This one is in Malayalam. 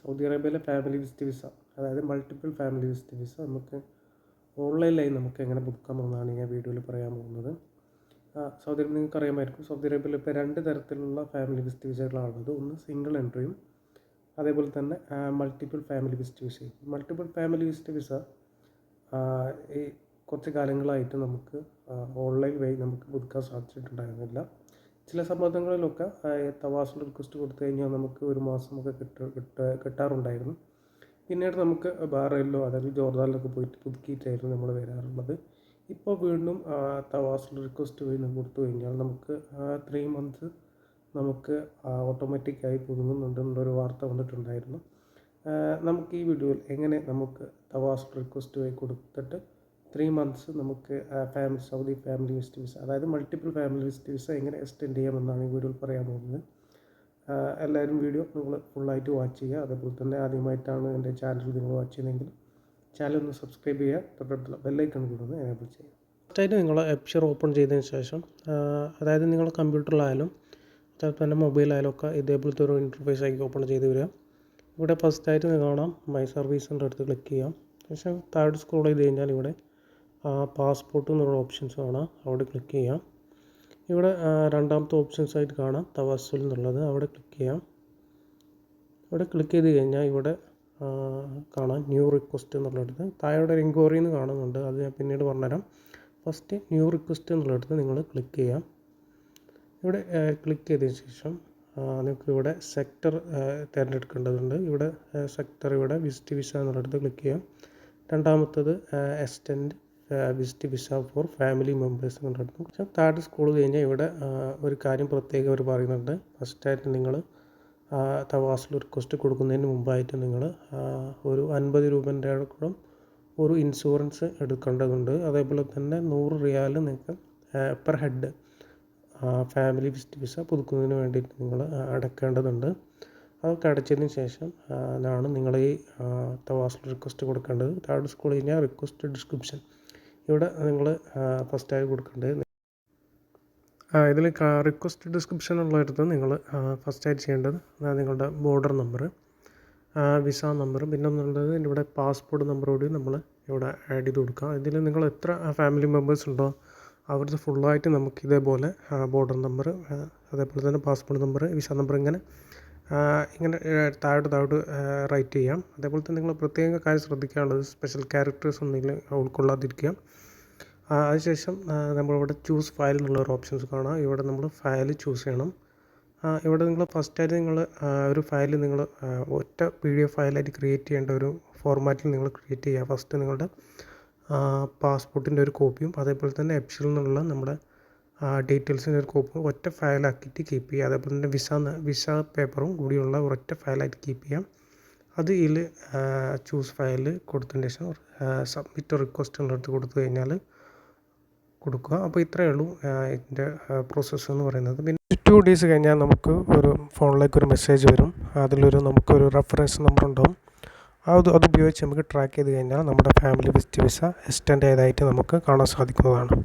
സൗദി അറേബ്യയിലെ ഫാമിലി വിസിറ്റ് വിസ അതായത് മൾട്ടിപ്പിൾ ഫാമിലി വിസിറ്റ് വിസ നമുക്ക് ഓൺലൈനിലായി നമുക്ക് എങ്ങനെ പുതുക്കാമെന്നാണ് ഞാൻ വീഡിയോയിൽ പറയാൻ പോകുന്നത്. സൗദി അറേബ്യ നിങ്ങൾക്ക് അറിയാമായിരിക്കും. സൗദി അറേബ്യയിൽ ഇപ്പോൾ രണ്ട് തരത്തിലുള്ള ഫാമിലി വിസിറ്റ് വിസകളാണുള്ളത് ഒന്ന് സിംഗിൾ എൻട്രിയും അതേപോലെ തന്നെ multiple family visit visa multiple family visit visa ഈ കുറച്ച് കാലങ്ങളായിട്ട് നമുക്ക് ഓൺലൈൻ വഴി നമുക്ക് പുതുക്കാൻ സാധിച്ചിട്ടുണ്ടായിരുന്നില്ല. ചില സമ്മർദ്ദങ്ങളിലൊക്കെ തവാസിൽ റിക്വസ്റ്റ് കൊടുത്തു കഴിഞ്ഞാൽ നമുക്ക് ഒരു മാസമൊക്കെ കിട്ട കിട്ട കിട്ടാറുണ്ടായിരുന്നു. പിന്നീട് നമുക്ക് ബഹ്റൈനിലോ അതായത് ജോർദാനിലൊക്കെ പോയിട്ട് പുതുക്കിയിട്ടായിരുന്നു നമ്മൾ വരാറുള്ളത്. ഇപ്പോൾ വീണ്ടും തവാസ് റിക്വസ്റ്റ് വീണ്ടും കൊടുത്തു കഴിഞ്ഞാൽ നമുക്ക് ത്രീ മന്ത്സ് നമുക്ക് ഓട്ടോമാറ്റിക്കായി പുതുങ്ങുന്നുണ്ടെന്നുള്ളൊരു വാർത്ത വന്നിട്ടുണ്ടായിരുന്നു. നമുക്ക് ഈ വീഡിയോയിൽ എങ്ങനെ നമുക്ക് തവാസ് റിക്വസ്റ്റ് കൊടുത്തിട്ട് ത്രീ മന്ത്സ് നമുക്ക് family Saudi family visit visa അതായത് മൾട്ടിപ്പിൾ ഫാമിലി വിസിറ്റ് വിസ എങ്ങനെ എക്സ്റ്റെൻഡ് ചെയ്യാമെന്നാണ് ഈ വീഡിയോയിൽ പറയാൻ പോകുന്നത്. എല്ലാവരും വീഡിയോ നിങ്ങൾ ഫുള്ളായിട്ട് വാച്ച് ചെയ്യുക. അതേപോലെ തന്നെ ആദ്യമായിട്ടാണ് എന്റെ ചാനൽ നിങ്ങൾ വാച്ച് ചെയ്യുന്നതെങ്കിൽ ചാനൽ ഒന്ന് സബ്സ്ക്രൈബ് ചെയ്യുക. തൊട്ടടുത്തുള്ള ബെല്ലൈക്കൺ കൂടെ ഒന്ന് എനേബിൾ ചെയ്യുക. ഫസ്റ്റായിട്ട് നിങ്ങൾ എപ്ഷർ ഓപ്പൺ ചെയ്തതിന് ശേഷം അതായത് നിങ്ങൾ കമ്പ്യൂട്ടറിലായാലും അതായത് തന്നെ മൊബൈലായാലും ഒക്കെ ഇതേപോലത്തെ ഒരു ഇന്റർഫേസ് ആയിരിക്കും ഓപ്പൺ ചെയ്ത് വരിക. ഇവിടെ ഫസ്റ്റായിട്ട് നിങ്ങൾ കാണാം മൈ സർവീസിന്റെ അടുത്ത് ക്ലിക്ക് ചെയ്യാം. ശേഷം താഴോട്ട് സ്ക്രോൾ ചെയ്ത് കഴിഞ്ഞാൽ ഇവിടെ പാസ്പോർട്ട് എന്നുള്ള ഓപ്ഷൻസ് കാണാം അവിടെ ക്ലിക്ക് ചെയ്യാം. ഇവിടെ രണ്ടാമത്തെ ഓപ്ഷൻസ് ആയിട്ട് കാണാം. തവാസുൽ എന്നുള്ളത്. അവിടെ ക്ലിക്ക് ചെയ്യാം. ഇവിടെ ക്ലിക്ക് ചെയ്ത് കഴിഞ്ഞാൽ ഇവിടെ കാണാം. ന്യൂ റിക്വസ്റ്റ് എന്നുള്ളിടത്ത്. താഴെ ഒരു എൻക്വയറി എന്ന് കാണുന്നുണ്ട്. അത് ഞാൻ പിന്നീട് പറഞ്ഞുതരാം. ഫസ്റ്റ് ന്യൂ റിക്വസ്റ്റ് എന്നുള്ളിടത്ത് നിങ്ങൾ ക്ലിക്ക് ചെയ്യാം. ഇവിടെ ക്ലിക്ക് ചെയ്തതിന് ശേഷം നിങ്ങൾക്ക് ഇവിടെ സെക്ടർ തിരഞ്ഞെടുക്കേണ്ടതുണ്ട്. ഇവിടെ സെക്ടർ ഇവിടെ വിസിറ്റ് വിസ എന്നുള്ളിടത്ത് ക്ലിക്ക് ചെയ്യാം. രണ്ടാമത്തത് extend visit visa for family members എന്നുള്ളിടത്ത് പക്ഷേ താഴെ സ്കൂൾ കഴിഞ്ഞാൽ ഇവിടെ ഒരു കാര്യം പ്രത്യേകം അവർ പറയുന്നുണ്ട്. ഫസ്റ്റായിട്ട് നിങ്ങൾ തവാസിൽ റിക്വസ്റ്റ് കൊടുക്കുന്നതിന് മുമ്പായിട്ട് നിങ്ങൾ ഒരു അൻപത് രൂപന്റെ കൂടെ ഒരു ഇൻഷുറൻസ് എടുക്കേണ്ടതുണ്ട്. അതേപോലെ തന്നെ നൂറ് റിയാൽ നിങ്ങൾക്ക് per head family visit visa പുതുക്കുന്നതിന് വേണ്ടിയിട്ട് നിങ്ങൾ അടക്കേണ്ടതുണ്ട്. അതൊക്കെ അടച്ചതിന് ശേഷം ആണ് നിങ്ങൾ ഈ തവാസിൽ റിക്വസ്റ്റ് കൊടുക്കേണ്ടത്. താഴെ സ്കൂൾ കഴിഞ്ഞാൽ റിക്വസ്റ്റ് ഡിസ്ക്രിപ്ഷൻ ഇവിടെ നിങ്ങൾ ഫസ്റ്റായി കൊടുക്കേണ്ടത് ആ ഇതിൽ റിക്വസ്റ്റ് ഡിസ്ക്രിപ്ഷൻ ഉള്ളിടത്ത് നിങ്ങൾ ഫസ്റ്റായിട്ട് ചെയ്യേണ്ടത് നിങ്ങളുടെ ബോർഡർ നമ്പർ വിസ നമ്പർ പിന്നെ ഒന്നുള്ളത് ഇവിടെ പാസ്പോർട്ട് നമ്പർ കൂടി നമ്മൾ ഇവിടെ ആഡ് ചെയ്ത് കൊടുക്കുക ഇതിൽ നിങ്ങൾ എത്ര ഫാമിലി മെമ്പേഴ്സ് ഉണ്ടോ അവരുടെ ഫുള്ളായിട്ട് നമുക്ക് ഇതേപോലെ ബോർഡർ നമ്പർ അതേപോലെ തന്നെ പാസ്പോർട്ട് നമ്പർ വിസ നമ്പർ ഇങ്ങനെ ഇങ്ങനെ താഴോട്ട് താഴോട്ട് റൈറ്റ് ചെയ്യാം. അതേപോലെ തന്നെ നിങ്ങൾ പ്രത്യേക കാര്യം ശ്രദ്ധിക്കാനുള്ളത് സ്പെഷ്യൽ ക്യാരക്ടേഴ്സ് ഒന്നും ഉൾക്കൊള്ളാതിരിക്കുക. അതിനുശേഷം നമ്മളിവിടെ ചൂസ് ഫയൽ എന്നുള്ള ഒരു ഓപ്ഷൻസ് കാണാം. ഇവിടെ നമ്മൾ ഫയൽ ചൂസ് ചെയ്യണം. ഇവിടെ നിങ്ങൾ ഫസ്റ്റായിട്ട് നിങ്ങൾ ഒരു ഫയൽ നിങ്ങൾ ഒറ്റ പി ഡി എഫ് ഫയലായിട്ട് ക്രിയേറ്റ് ചെയ്യേണ്ട ഒരു ഫോർമാറ്റിൽ നിങ്ങൾ ക്രിയേറ്റ് ചെയ്യുക. ഫസ്റ്റ് നിങ്ങളുടെ പാസ്പോർട്ടിന്റെ ഒരു കോപ്പിയും അതേപോലെ തന്നെ എപ്സിൽ നിന്നുള്ള നമ്മുടെ ഡീറ്റെയിൽസിന്റെ ഒരു കോപ്പി ഒറ്റ ഫയലാക്കിയിട്ട് കീപ്പ് ചെയ്യുക അതേപോലെ തന്നെ വിസ വിസ പേപ്പറും കൂടിയുള്ള ഒരൊറ്റ ഫയലായിട്ട് കീപ്പ് ചെയ്യാം. അത് ഇതിൽ ചൂസ് ഫയൽ കൊടുത്തതിന് ശേഷം സബ്മിറ്റ് റിക്വസ്റ്റ് എന്നുള്ളത് കൊടുത്തു കഴിഞ്ഞാൽ കൊടുക്കുക. അപ്പോൾ ഇത്രയേ ഉള്ളൂ ഇതിന്റെ പ്രോസസ്സ് എന്ന് പറയുന്നത്. പിന്നെ ടു ഡേയ്സ് കഴിഞ്ഞാൽ നമുക്ക് ഒരു ഫോണിലേക്ക് ഒരു മെസ്സേജ് വരും. അതിലൊരു നമുക്കൊരു റെഫറൻസ് നമ്പർ ഉണ്ടാവും. അത് അത് ഉപയോഗിച്ച് നമുക്ക് ട്രാക്ക് ചെയ്ത് കഴിഞ്ഞാൽ നമ്മുടെ ഫാമിലി വിസിറ്റ് വിസ എക്സ്റ്റെൻഡ് ചെയ്തതായിട്ട് നമുക്ക് കാണാൻ സാധിക്കുന്നതാണ്.